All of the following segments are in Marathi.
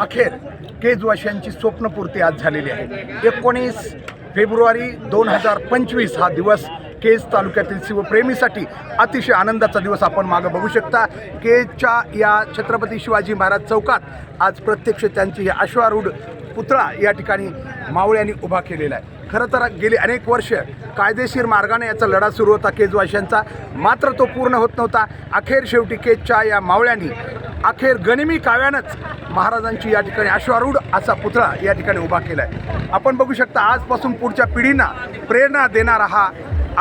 अखेर केजवाश यांची स्वप्नपूर्ती आज झालेली आहे. एकोणीस फेब्रुवारी दोन हजार पंचवीस हा दिवस केज तालुक्यातील शिवप्रेमीसाठी अतिशय आनंदाचा दिवस आपण मागं बघू शकता. केजच्या या छत्रपती शिवाजी महाराज चौकात आज प्रत्यक्ष त्यांची हे अश्वारूढ पुतळा या ठिकाणी मावळ्यांनी उभा केलेला आहे. खरं तर गेली अनेक वर्ष कायदेशीर मार्गाने याचा लढा सुरू होता केजवाशांचा मात्र तो पूर्ण होत नव्हता. अखेर शेवटी केजच्या या मावळ्यांनी अखेर गनिमी काव्यानंच महाराजांची या ठिकाणी अश्वारूढ असा पुतळा या ठिकाणी उभा केला आहे आपण बघू शकता आजपासून पुढच्या पिढींना प्रेरणा देणारा हा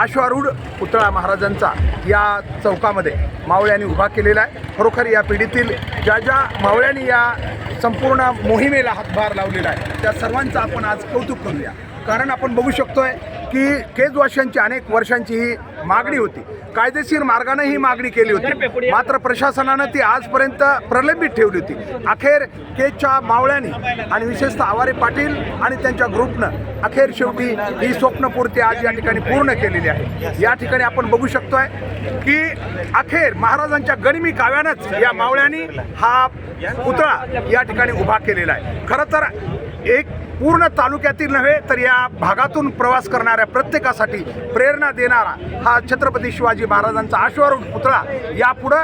अश्वारूढ पुतळा महाराजांचा या चौकामध्ये मावळ्यांनी उभा केलेला आहे. खरोखर या पिढीतील ज्या ज्या मावळ्यांनी या संपूर्ण मोहिमेला हातभार लावलेला आहे त्या सर्वांचं आपण आज कौतुक करूया. कारण आपण बघू शकतोय की केजवाशांची अनेक वर्षांची ही मागणी होती. कायदेशीर मार्गाने ही मागणी केली होती. मात्र प्रशासनानं ती आजपर्यंत प्रलंबित ठेवली होती. अखेर केच्या मावळ्यांनी आणि विशेषतः आवारे पाटील आणि त्यांच्या ग्रुपनं अखेर शेवटी ही स्वप्नपूर्ती आज या ठिकाणी पूर्ण केलेली आहे. या ठिकाणी आपण बघू शकतोय की अखेर महाराजांच्या गणिमी काव्यानंच या मावळ्यांनी हा पुतळा या ठिकाणी उभा केलेला आहे. खरं तर एक पूर्ण तालुक्यातील नव्हे तर या भागातून प्रवास करणाऱ्या प्रत्येकासाठी प्रेरणा देणारा हा छत्रपती शिवाजी महाराजांचा आश्वारूढ पुतळा यापुढं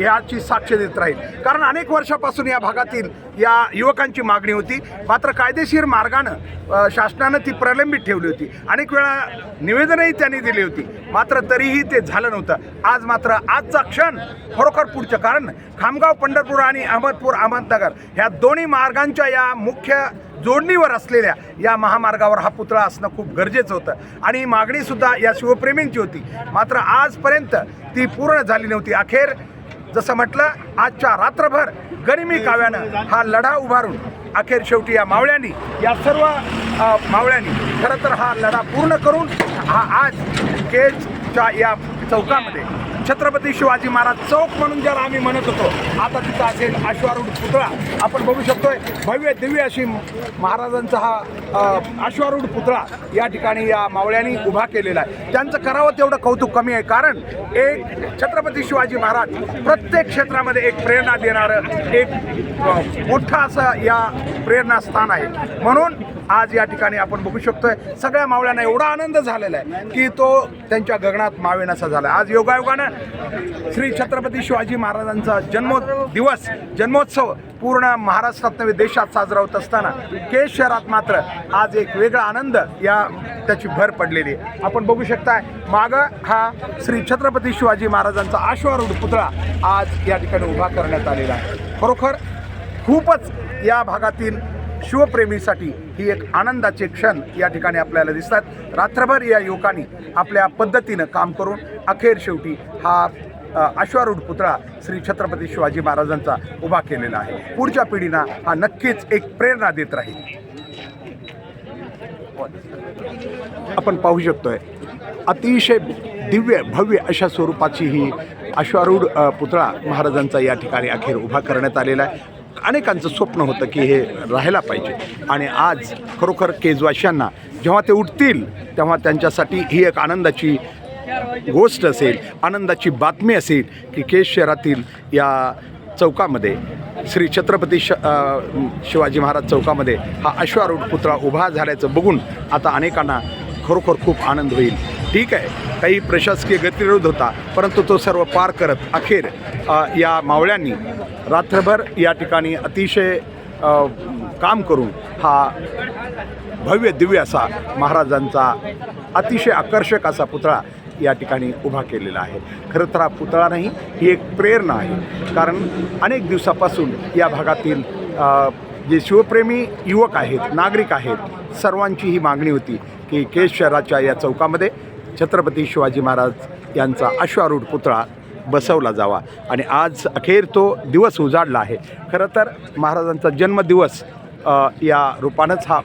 याची साक्ष देत राहील. कारण अनेक वर्षापासून या भागातील या युवकांची मागणी होती. मात्र कायदेशीर मार्गानं शासनानं ती प्रलंबित ठेवली होती. अनेक वेळा निवेदनही त्यांनी दिली होती. मात्र तरीही ते झालं नव्हतं. आज मात्र आजचा क्षण खरोखर पुढचं कारण खामगाव पंढरपूर आणि अहमदपूर अहमदनगर ह्या दोन्ही मार्गांच्या या मुख्य जोडणीवर असलेल्या या महामार्गावर हा पुतळा असणं खूप गरजेचं होतं. आणि मागणीसुद्धा या शिवप्रेमींची होती. मात्र आजपर्यंत ती पूर्ण झाली नव्हती. अखेर जसं म्हटलं आजच्या रात्रभर गरिमी काव्यानं हा लढा उभारून अखेर शेवटी या मावळ्यांनी या सर्व मावळ्यांनी खरं तर हा लढा पूर्ण करून हा आज केजच्या या चौकामध्ये. छत्रपती शिवाजी महाराज चौक म्हणून ज्याला आम्ही म्हणत होतो आता तिथं असेल अश्वारूढ पुतळा. आपण बघू शकतोय भव्य दिव्य अशी महाराजांचा हा अश्वारूढ पुतळा या ठिकाणी या मावळ्यांनी उभा केलेला आहे. त्यांचं करावं तेवढं कौतुक कमी आहे कारण एक छत्रपती शिवाजी महाराज प्रत्येक क्षेत्रामध्ये एक प्रेरणा देणारं एक मोठं असं या प्रेरणास्थान आहे. म्हणून आज या ठिकाणी आपण बघू शकतोय सगळ्या मावळ्यांना एवढा आनंद झालेला आहे की तो त्यांच्या गगनात मावेनासा झाला. आज योगायोगानं श्री छत्रपती शिवाजी महाराजांचा जन्मो दिवस जन्मोत्सव पूर्ण महाराष्ट्रात नव्हे देशात साजरा होत असताना केज शहरात मात्र आज एक वेगळा आनंद या त्याची भर पडलेली आहे. आपण बघू शकताय मागं हा श्री छत्रपती शिवाजी महाराजांचा आश्वारूढ पुतळा आज या ठिकाणी उभा करण्यात आलेला आहे. खरोखर खूपच या भागातील शिवप्रेमीसाठी ही एक आनंदाचे क्षण या ठिकाणी आपल्याला दिसतात. रात्रभर या युवकांनी आपल्या पद्धतीनं काम करून अखेर शेवटी हा अश्वारूढ पुतळा श्री छत्रपती शिवाजी महाराजांचा उभा केलेला आहे. पुढच्या पिढींना हा नक्कीच एक प्रेरणा देत राहील. आपण पाहू शकतोय अतिशय दिव्य भव्य अशा स्वरूपाची ही अश्वारूढ पुतळा महाराजांचा या ठिकाणी अखेर उभा करण्यात आलेला आहे. अनेकांचं स्वप्न होतं की हे राहायला पाहिजे. आणि आज खरोखर केजवाशांना जेव्हा ते उठतील तेव्हा त्यांच्यासाठी ही एक आनंदाची गोष्ट असेल आनंदाची बातमी असेल की केज शहरातील या चौकामध्ये श्री छत्रपती श शिवाजी महाराज चौकामध्ये हा अश्वारूढ पुतळा उभा झाल्याचं बघून आता अनेकांना खरोखर खूप आनंद होईल. ठीक आहे. काही प्रशासकीय गतिरोध होता परंतु तो सर्व पार करत अखेर या मावळ्यांनी रात्रभर या ठिकाणी अतिशय काम करून हा भव्य दिव्य असा महाराजांचा अतिशय आकर्षक असा पुतळा या ठिकाणी उभा केलेला आहे. खरं तर हा पुतळा नाही ही एक प्रेरणा आहे. कारण अनेक दिवसापासून या भागातील जे शिवप्रेमी युवक आहेत नागरिक आहेत सर्वांची ही मागणी होती की केज शहराच्या या चौकामध्ये छत्रपती शिवाजी महाराज यांचा अश्वारूढ पुतळा बसवला जावा. आणि आज अखेर तो दिवस उजाडला आहे. खरं तर महाराजांचा जन्मदिवस या रूपानंच हा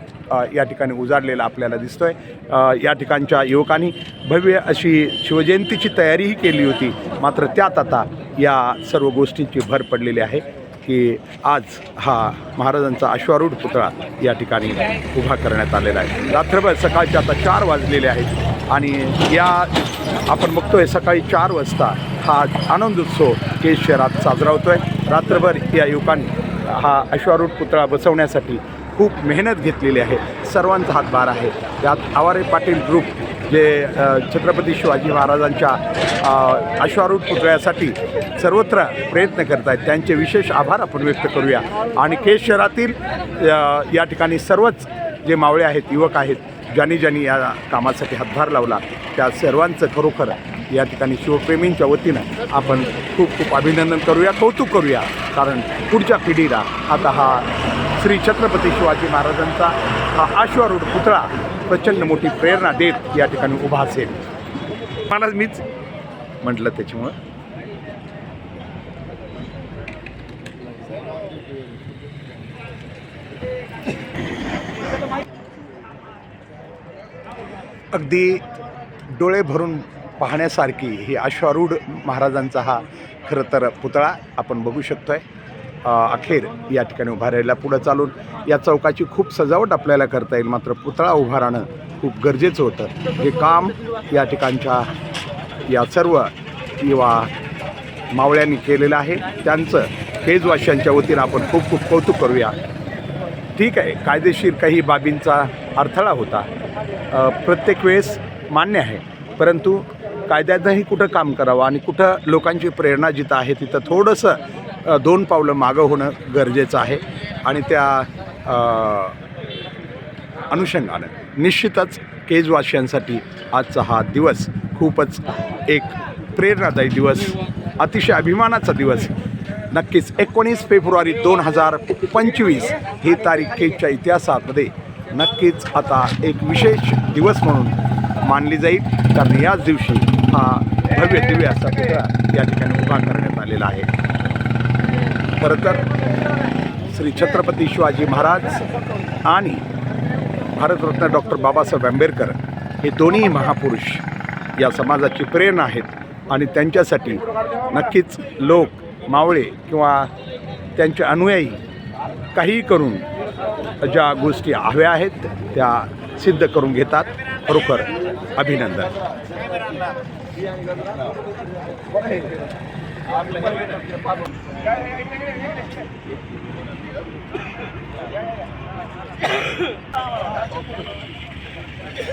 या ठिकाणी उजाडलेला आपल्याला दिसतो आहे या ठिकाणच्या युवकांनी भव्य अशी शिवजयंतीची तयारीही केली होती. मात्र त्यात आता या सर्व गोष्टींची भर पडलेली आहे. की आज हा महाराजांचा अश्वारूढ पुतळा या ठिकाणी उभा करण्यात आलेला आहे. रात्रभर सकाळचे आता चार वाजलेले आहेत आणि या आपण बघतोय सकाळी चार वाजता हा आनंदोत्सव केज शहरात साजरा होतोय. रात्रभर या युवकांनी हा अश्वारूढ पुतळा बसवण्यासाठी खूप मेहनत घेतलेली आहे. सर्वांचा हातभार आहे. यात आवारे पाटील ग्रुप जे छत्रपती शिवाजी महाराजांच्या अश्वारूढ पुतळ्यासाठी सर्वत्र प्रयत्न करत आहेत. त्यांचे विशेष आभार आपण व्यक्त करूया. आणि केस शहरातील या ठिकाणी सर्वच जे मावळे आहेत युवक आहेत ज्यांनी ज्यांनी या कामासाठी हातभार लावला त्या सर्वांचं खरोखर या ठिकाणी शिवप्रेमींच्या वतीनं आपण खूप खूप अभिनंदन करूया कौतुक करूया. कारण पुढच्या पिढीला आता हा श्री छत्रपती शिवाजी महाराजांचा हा अश्वारूढ पुतळा प्रचंड मोठी प्रेरणा देत या ठिकाणी उभा असेल. मला मीच म्हटलं त्याच्यामुळं. अगदी डोळे भरून पाहण्यासारखी ही अश्वारूढ महाराजांचा हा खरं तर पुतळा आपण बघू शकतोय. आहे अखेर या ठिकाणी उभा राहिला पुढं चालून या चौकाची खूप सजावट आपल्याला करता येईल. मात्र पुतळा उभा राहणं खूप गरजेचं होतं. हे काम या ठिकाणच्या या सर्व युवा मावळ्यांनी केलेलं आहे. त्यांचं केजवाशांच्या वतीनं आपण खूप खूप कौतुक करूया. ठीक आहे. कायदेशीर काही बाबींचा अडथळा होता. प्रत्येक वेळेस मान्य आहे. परंतु कायद्यातही कुठं काम करावं आणि कुठं लोकांची प्रेरणा जिथं आहे तिथं थोडंसं दोन पावलं मागं होणं गरजेचं आहे आणि त्या अनुषंगानं निश्चितच केजवासियांसाठी आजचा हा दिवस खूपच एक प्रेरणादायी दिवस अतिशय अभिमानाचा दिवस. नक्कीच एकोणीस फेब्रुवारी दोन हजार पंचवीस ही तारीख केजच्या इतिहासामध्ये नक्कीच आता एक विशेष दिवस म्हणून मानली जाईल. कारण याच दिवशी हा भव्य दिव्य असा पुतळा या ठिकाणी उभा करण्यात आलेला आहे. खरं तर श्री छत्रपती शिवाजी महाराज आणि भारतरत्न डॉक्टर बाबासाहेब आंबेडकर हे दोन्ही महापुरुष या समाजाची प्रेरणा आहेत आणि त्यांच्यासाठी नक्कीच लोक मावळे किंवा त्यांचे अनुयायी काहीही करून ज्या गोष्टी हव्या आहेत त्या सिद्ध करून घेतात. खरोखर अभिनंदन. Thank you.